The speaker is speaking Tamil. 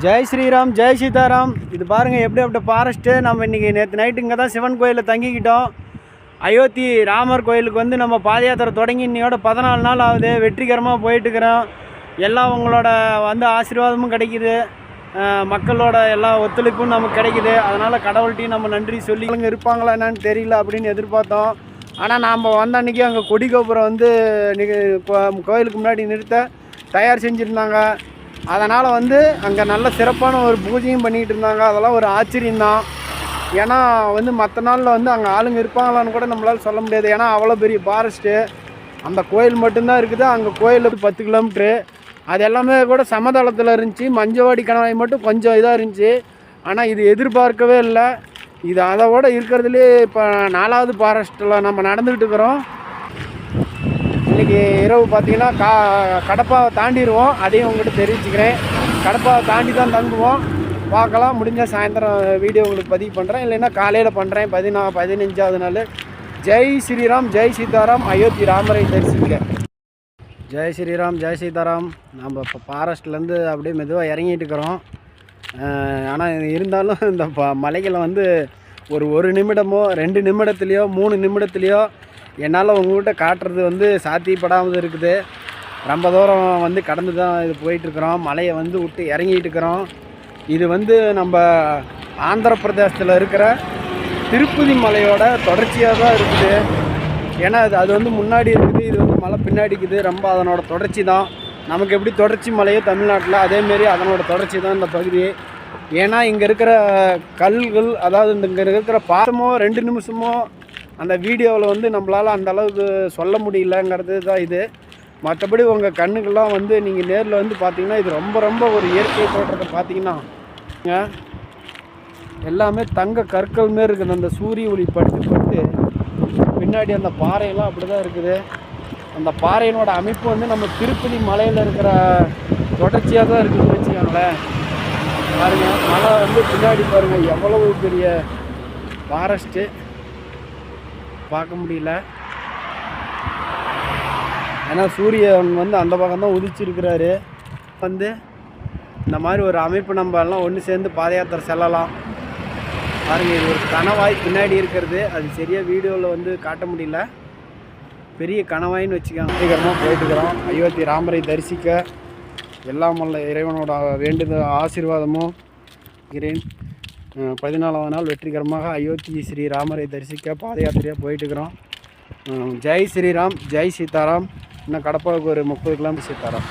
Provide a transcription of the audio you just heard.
ஜெய் ஸ்ரீராம் ஜெய் சீதாராம். இது பாருங்கள் எப்படி அப்படி ஃபாரஸ்ட்டு நம்ம இன்றைக்கி நேற்று நைட்டு இங்கே தான் சிவன் கோயிலில் தங்கிக்கிட்டோம். அயோத்தி ராமர் கோயிலுக்கு வந்து நம்ம பாத யாத்திரை தொடங்கி இன்னையோட பதினாலு நாள் ஆகுது. வெற்றிகரமாக போயிட்டுருக்குறோம் எல்லாம் உங்களோட வந்து ஆசீர்வாதமும் கிடைக்கிது. மக்களோட எல்லா ஒத்துழைப்பும் நமக்கு கிடைக்கிது. அதனால் கடவுள்கிட்டையும் நம்ம நன்றி சொல்லி இருப்பாங்களா என்னன்னு தெரியல அப்படின்னு எதிர்பார்த்தோம். ஆனால் நாம் வந்த அன்றைக்கி அங்கே கொடி கோபுரம் வந்து நிக- கோயிலுக்கு முன்னாடி நிறுத்த தயார் செஞ்சுருந்தாங்க. அதனால் வந்து அங்கே நல்ல சிறப்பான ஒரு பூஜையும் பண்ணிக்கிட்டு இருந்தாங்க. அதெல்லாம் ஒரு ஆச்சரியம்தான். ஏன்னா வந்து மற்ற நாளில் வந்து அங்கே ஆளுங்க இருப்பாங்களான்னு கூட நம்மளால் சொல்ல முடியாது. ஏன்னா அவ்வளோ பெரிய ஃபாரஸ்ட்டு அந்த கோயில் மட்டும்தான் இருக்குது. அங்கே கோயில் பத்து கிலோமீட்ரு அது எல்லாமே கூட சமதளத்தில் இருந்துச்சு. மஞ்சவாடி கணவாய் மட்டும் கொஞ்சம் இதாக இருந்துச்சு. ஆனால் இது எதிர்பார்க்கவே இல்லை. இது அதை விட இருக்கிறதுலே இப்போ நாலாவது ஃபாரஸ்ட்டில் நம்ம நடந்துக்கிட்டு இருக்கிறோம். இன்றைக்கி இரவு பார்த்தீங்கன்னா கா கடப்பாவை தாண்டிடுவோம். அதையும் உங்கள்கிட்ட தெரிவிச்சுக்கிறேன். கடப்பாவை தாண்டி தான் தங்குவோம். பார்க்கலாம். முடிஞ்சால் சாயந்தரம் வீடியோ உங்களுக்கு பதிவு பண்ணுறேன் இல்லைன்னா காலையில் பண்ணுறேன் பதினா பதினஞ்சாவது நாள். ஜெய் ஸ்ரீராம் ஜெய் சீதாராம். அயோத்தி ராமரை தரிசிக்க. ஜெய் ஸ்ரீராம் ஜெய் சீதாராம். நம்ம இப்போ ஃபாரஸ்ட்லேருந்து அப்படியே மெதுவாக இறங்கிட்டு இருக்கிறோம். ஆனால் இருந்தாலும் இந்த ப மலைகளை வந்து ஒரு ஒரு நிமிடமோ ரெண்டு நிமிடத்துலேயோ மூணு நிமிடத்துலேயோ என்னால் உங்கள்கிட்ட காட்டுறது வந்து சாத்தியப்படாமல் இருக்குது. ரொம்ப தூரம் வந்து கடந்து தான் இது போயிட்டுருக்குறோம். மலையை வந்து விட்டு இறங்கிட்டு இருக்கிறோம் இது வந்து நம்ம ஆந்திர பிரதேசத்தில் இருக்கிற திருப்பதி மலையோட தொடர்ச்சியாக தான் இருக்குது. ஏன்னா அது அது வந்து முன்னாடி இருக்குது இது வந்து மலை பின்னாடி இருக்குது. ரொம்ப அதனோட தொடர்ச்சி தான். நமக்கு எப்படி தொடர்ச்சி மலையோ தமிழ்நாட்டில் அதேமாரி அதனோட தொடர்ச்சி தான் இந்த பகுதி. ஏன்னா இங்கே இருக்கிற கல்கள் அதாவது இந்த இங்கே இருக்கிற பாசமோ ரெண்டு நிமிஷமோ அந்த வீடியோவில் வந்து நம்மளால் அந்த அளவுக்கு சொல்ல முடியலங்கிறது தான் இது. மற்றபடி உங்கள் கண்ணுக்கெல்லாம் வந்து நீங்கள் நேரில் வந்து பார்த்தீங்கன்னா இது ரொம்ப ரொம்ப ஒரு இயற்கை தோற்றத்தை பார்த்தீங்கன்னா எல்லாமே தங்க கற்கள் மாரி இருக்குது. அந்த சூரிய ஒளி படுத்து பட்டு பின்னாடி அந்த பாறையெல்லாம் அப்படி தான் இருக்குது. அந்த பாறையினோட அமைப்பு வந்து நம்ம திருப்பதி மலையில் இருக்கிற தொடர்ச்சியாக தான் இருக்குதுன்னு வச்சுக்கோங்களேன். பாருங்கள் மலை வந்து பின்னாடி பாருங்கள் எவ்வளவு பெரிய ஃபாரஸ்ட்டு பார்க்க முடியல. ஏன்னா சூரியன் வந்து அந்த பக்கம் தான் உதிச்சிருக்கிறாரு. வந்து இந்த மாதிரி ஒரு அமைப்பு நம்ம எல்லாம் ஒன்று சேர்ந்து பாத யாத்திரை செல்லலாம். பாருங்கள் இது ஒரு கணவாய் பின்னாடி இருக்கிறது. அது சரியாக வீடியோவில் வந்து காட்ட முடியல. பெரிய கணவாயின்னு வச்சுக்கோங்க. சீக்கிரமாக போயிட்டுக்கிறோம் அயோத்தி ராமரை தரிசிக்க எல்லாம் வல்ல இறைவனோட வேண்டுத ஆசீர்வாதமும் இருக்கிறேன் பதினாலாவது நாள் வெற்றிகரமாக அயோத்தி ஸ்ரீராமரை தரிசிக்க பாத யாத்திரையாக போயிட்டுருக்கிறோம் ஜெய் ஸ்ரீராம் ஜெய் சீதாராம். இன்னும் கடப்பாவுக்கு ஒரு முப்பது கிலோமீட்டர் சீதாராம்.